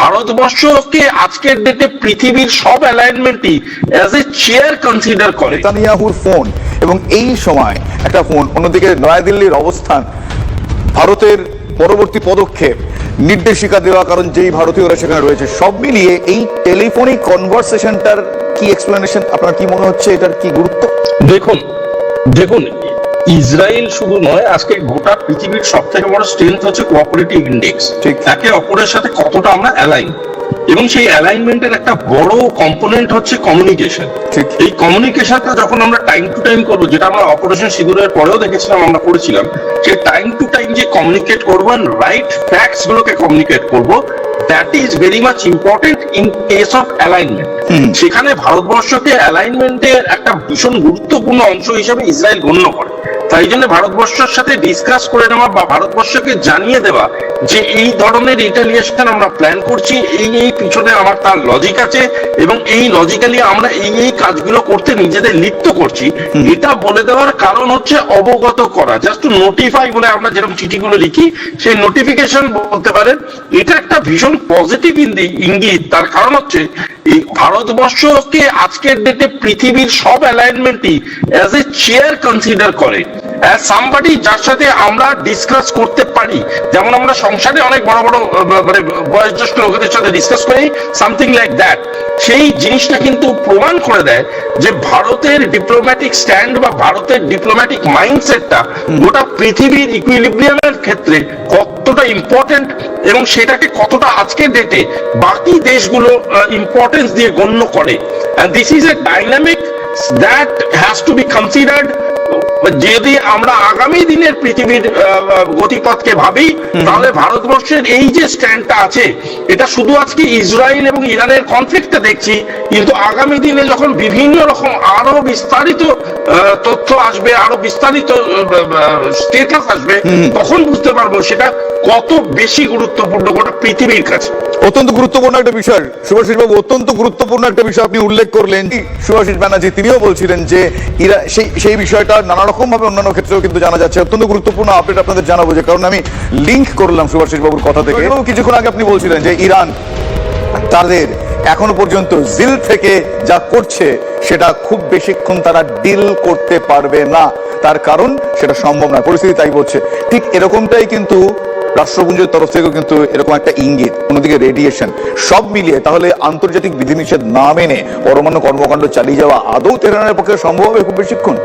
ভারতবর্ষকে আজকের ডেটে পৃথিবীর সব অ্যালাইনমেন্টই অ্যাজ এ চেয়ার কনসিডার করে। নেতানিয়াহুর ফোন এবং এই সময় একটা ফোন অন্যদিকে নয়াদিল্লির অবস্থান। ভারতের পরবর্তী পদক্ষেপ নির্দেশিকা দেওয়া কারণ যেই ভারতীয়রা সেখানে রয়েছে সব মিলিয়ে এই টেলিফোনিক কনভারসেশনটার কি এক্সপ্লেনেশন আপনার কি মনে হচ্ছে এটার কি গুরুত্ব? দেখুন দেখুন ইসরায়েল শুধু নয় আজকে গোটা পৃথিবীর সব থেকে বড় স্ট্রেংথ হচ্ছে কোঅপারেটিভ ইন্ডেক্স ঠিক। একে অপরের সাথে কতটা আমরা অ্যালাইন এবং সেই অ্যালাইনমেন্টের একটা বড় কম্পোনেন্ট হচ্ছে কমিউনিকেশন ঠিক। এই কমিউনিকেশনটা যখন আমরা টাইম টু টাইম করব যেটা আমরা অপারেশন সিঁদুরের পরেও দেখেছিলাম আমরা করেছিলাম যে টাইম টু টাইম যে কমিউনিকেট করব রাইট ফ্যাক্টস গুলোকে কমিউনিকেট করব that is very much important in case of alignment সেখানে ভারতবর্ষকে অ্যালাইনমেন্টের একটা ভীষণ গুরুত্বপূর্ণ অংশ হিসেবে ইসরায়েল গণ্য করে। তাই জন্য ভারতবর্ষের সাথে ডিসকাস করে নেওয়া বা ভারতবর্ষকে জানিয়ে দেওয়া যে এই ধরনের রিটালিয়েশন আমরা প্ল্যান করছি এই এই পিছনে আমার তার লজিক আছে এবং এই লজিক্যালি আমরা এই এই কাজগুলো করতে নিজেদের লিপ্ত করছি। এটা বলে দেওয়ার কারণ হচ্ছে অবগত করা। জাস্ট নোটিফাই বলে আমরা যেরকম চিঠিগুলো লিখি সেই নোটিফিকেশন বলতে পারেন এটা একটা ভীষণ পজিটিভ ইঙ্গিত। তার কারণ হচ্ছে এই ভারতবর্ষকে আজকের ডেটে পৃথিবীর সব অ্যালাইনমেন্টই অ্যাজ এ চেয়ার কনসিডার করে। সামবাডি যার সাথে আমরা ডিসকাস করতে পারি। যেমন আমরা সংসারে অনেক বড় বড় মানে বয়োজ্যেষ্ঠ লোকেদের সাথে ডিসকাস করি সামথিং লাইক দ্যাট সেই জিনিসটা কিন্তু প্রমাণ করে দেয় যে ভারতের ডিপ্লোম্যাটিক স্ট্যান্ড বা ভারতের ডিপ্লোম্যাটিক মাইন্ডসেটটা গোটা পৃথিবীর ইকুইলিব্রিয়ামের ক্ষেত্রে কতটা ইম্পর্টেন্ট এবং সেটাকে কতটা আজকের ডেটে বাকি দেশগুলো ইম্পর্টেন্স দিয়ে গণ্য করে। This is a dynamic that has to be considered যদি আমরা আগামী দিনের পৃথিবীর গতিপথকে ভাবি তাহলে ভারতবর্ষের এই যে স্ট্যান্ডটা আছে এটা শুধু আজকে ইসরায়েল এবং ইরানের কনফ্লিক্টটা দেখছি কিন্তু আগামী দিনে যখন বিভিন্ন রকম আরও বিস্তারিত তথ্য আসবে আরও বিস্তারিত স্টেটাস আসবে তখন বুঝতে পারব সেটা কত বেশি গুরুত্বপূর্ণ গোটা পৃথিবীর কাছে। অত্যন্ত গুরুত্বপূর্ণ একটা বিষয়। সুভাষিস বাবু অত্যন্ত গুরুত্বপূর্ণ একটা বিষয় আপনি উল্লেখ করলেন। সুভাষিস ব্যানার্জি তিনিও বলছিলেন যে ইরা সেই সেই বিষয়টা নানা রকম ভাবে অন্যান্য ক্ষেত্রেও কিন্তু জানা যাচ্ছে। অত্যন্ত গুরুত্বপূর্ণ আপডেট আপনাদের জানাব যে, কারণ আমি লিংক করলাম সুভাষিস বাবুর কথা থেকে। এবং কিছুক্ষণ আগে আপনি বলছিলেন যে, ইরান তাদের এখনও পর্যন্ত জিল থেকে যা করছে, সেটা খুব বেশিক্ষণ তারা ডিল করতে পারবে না। তার কারণ সেটা সম্ভব না পরিস্থিতি তাই বলছে। ঠিক এরকমটাই কিন্তু রাষ্ট্রপুঞ্জের তরফ থেকেও কিন্তু এরকম একটা ইঙ্গিত, অন্যদিকে রেডিয়েশন সব মিলিয়ে তাহলে আন্তর্জাতিক বিধিনিষেধ না মেনে পরমাণু কর্মকাণ্ড চালিয়ে যাওয়া আদৌ তেহরানের পক্ষে সম্ভব হবে খুব বেশিক্ষণ?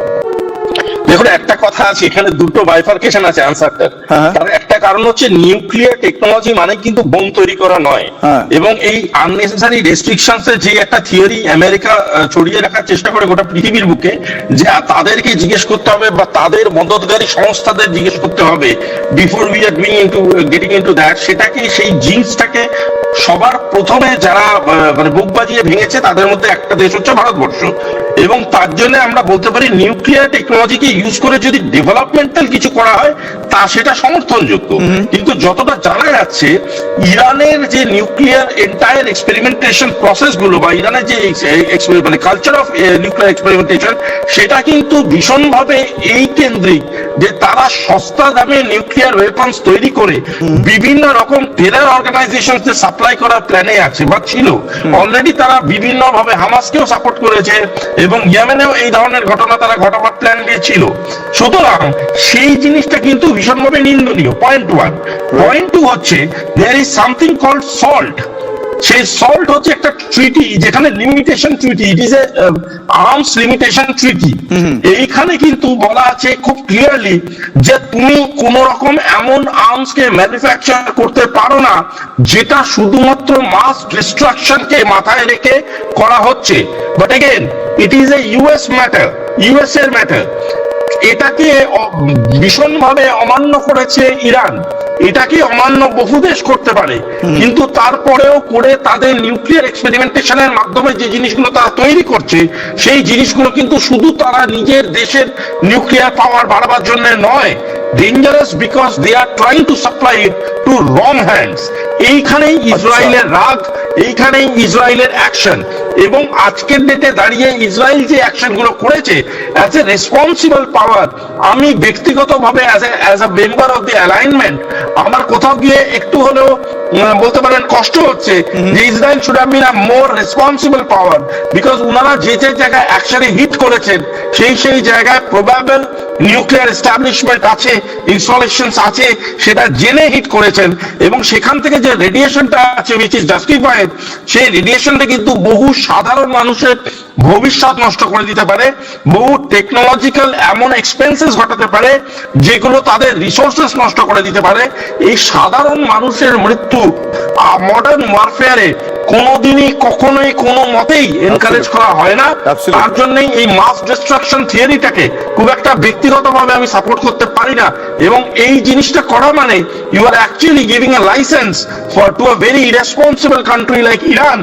দেখুন একটা কথা আছে এখানে দুটো বাইফার্কেশন আছে আনসারটা হ্যাঁ। তার একটা কারণ হচ্ছে নিউক্লিয়ার টেকনোলজি মানে কিন্তু বোম তৈরি করা নয়। হ্যাঁ। এবং এই আননেসেসারি রেস্ট্রিকশনস এর যে একটা থিওরি আমেরিকা ছড়িয়ে রাখার চেষ্টা করে গোটা পৃথিবীর বুকে যে তাদেরকে জিজ্ঞেস করতে হবে বা তাদের মদতকারী সংস্থাদের জিজ্ঞেস করতে হবে before we are doing into getting into that সেটাকে সেই জিন্সটাকে সবার প্রথমে যারা মানে বুক বাজিয়ে ভেঙেছে তাদের মধ্যে একটা দেশ হচ্ছে ভারতবর্ষ। এবং তার জন্য আমরা বলতে পারি নিউক্লিয়ার টেকনোলজিকে ইউজ করে যদি ডেভেলপমেন্টাল কিছু করা হয় তা সেটা সমর্থনযোগ্য। কিন্তু যতটা জানা যাচ্ছে ইরানের যে নিউক্লিয়ার এন্টায়ার এক্সপেরিমেন্টেশন প্রসেসগুলো বা ইরানের যে মানে কালচার অফ নিউক্লিয়ার এক্সপেরিমেন্টেশন সেটা কিন্তু ভীষণভাবে এই কেন্দ্রিক যে তারা সস্তা দামে নিউক্লিয়ার ওয়েপন্স তৈরি করে বিভিন্ন রকম টেরার অর্গানাইজেশন সাপ্লাই করার প্ল্যানে আছে বা ছিল। অলরেডি তারা বিভিন্ন ভাবে হামাসকেও সাপোর্ট করেছে এবং ইয়েমেনেও এই ধরনের ঘটনা তারা ঘটাবার প্ল্যান নিয়েছিল সুতরাং সেই জিনিসটা কিন্তু ভীষণভাবে নিন্দনীয়। পয়েন্ট ওয়ান পয়েন্ট টু হচ্ছে there is something called salt সেই সল্ট হচ্ছে একটা ট্রিটি যেখানে limitation treaty it is a arms limitation treaty এইখানে কিন্তু বলা আছে খুব ক্লিয়ারলি যে তুমি কোন রকম এমন আর্মস কে ম্যানুফ্যাকচার করতে পারো না যেটা শুধুমাত্র মাস ডিস্ট্রাকশন কে মাথায় রেখে করা হচ্ছে। But again it is a US matter US এর ম্যাটার এটাকে ভীষণ ভীষণভাবে অমান্য করেছে ইরান। এটাকে অমান্য বহু দেশ করতে পারে। কিন্তু তারপরেও করে তাদের নিউক্লিয়ার এক্সপেরিমেন্টেশনের মাধ্যমে যে জিনিসগুলো তারা তৈরি করছে সেই জিনিসগুলো কিন্তু শুধু তারা নিজের দেশের নিউক্লিয়ার পাওয়ার বাড়াবার জন্য নয় dangerous because they are trying to supply it to wrong hands এইখানেই ইসরায়েলের রাগ এইখানেই ইসরায়েলের অ্যাকশন এবং আজকের ডেটে দাঁড়িয়ে ইসরায়েল যে অ্যাকশনগুলো করেছে অ্যাজ এ রেসপন্সিবল পাওয়ার আমি ব্যক্তিগতভাবে as a as a member of the alignment আমার কোথাও গিয়ে একটু হলেও বলতে পারেন কষ্ট হচ্ছে যে Israel should have been a more responsible power because ওনারা যে যে জায়গায় অ্যাকশনে হিট করেছেন সেই সেই জায়গায় প্রবাবল নিউক্লিয়ার এস্টাবলিশমেন্ট আছে ইনস্টলেশনস আছে সেটা জেনে হিট করেছেন। এবং সেখান থেকে যে রেডিয়েশনটা আছে উইচ ইজ জাস্টিফাইড সেই রেডিয়েশনটা কিন্তু বহু সাধারণ মানুষের ভবিষ্যৎ নষ্ট করে দিতে পারে, বহু টেকনোলজিক্যাল এমন এক্সপেন্সেস ঘটাতে পারে, যেগুলো তাদের রিসোর্সেস নষ্ট করে দিতে পারে। এই সাধারণ মানুষের মৃত্যু মডার্ন ওয়ারফেয়ারে কোনোদিনই কখনোই কোনো মতেই এনকারেজ করা হয় না। তার জন্যই এই মাস ডিস্ট্রাকশন থিওরিটাকে খুব একটা ব্যক্তিগতভাবে আমি সাপোর্ট করতে পারি না। এবং এই জিনিসটা করা মানে you are actually giving a licence for to a very irresponsible country like Iran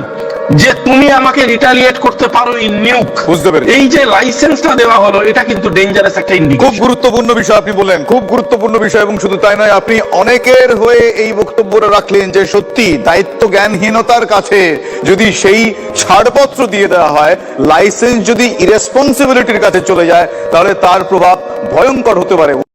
যে তুমি আমাকে রিটালিয়েট করতে পারো ইন নিউক বুঝতে পেরেছি। এই যে লাইসেন্সটা দেওয়া হলো এটা কিন্তু ডেঞ্জারাস একটা ইন্ডিকেশন খুব গুরুত্বপূর্ণ বিষয় আপনি বললেন খুব গুরুত্বপূর্ণ বিষয় এবং শুধু তাই নয় আপনি অনেকের হয়ে এই বক্তব্যটা রাখলেন যে সত্যি দায়িত্ব জ্ঞানহীনতার কাছে যদি সেই ছাড়পত্র দিয়ে দেওয়া হয় লাইসেন্স যদি ইরেসপন্সিবিলিটির কাছে চলে যায় তাহলে তার প্রভাব ভয়ঙ্কর হতে পারে।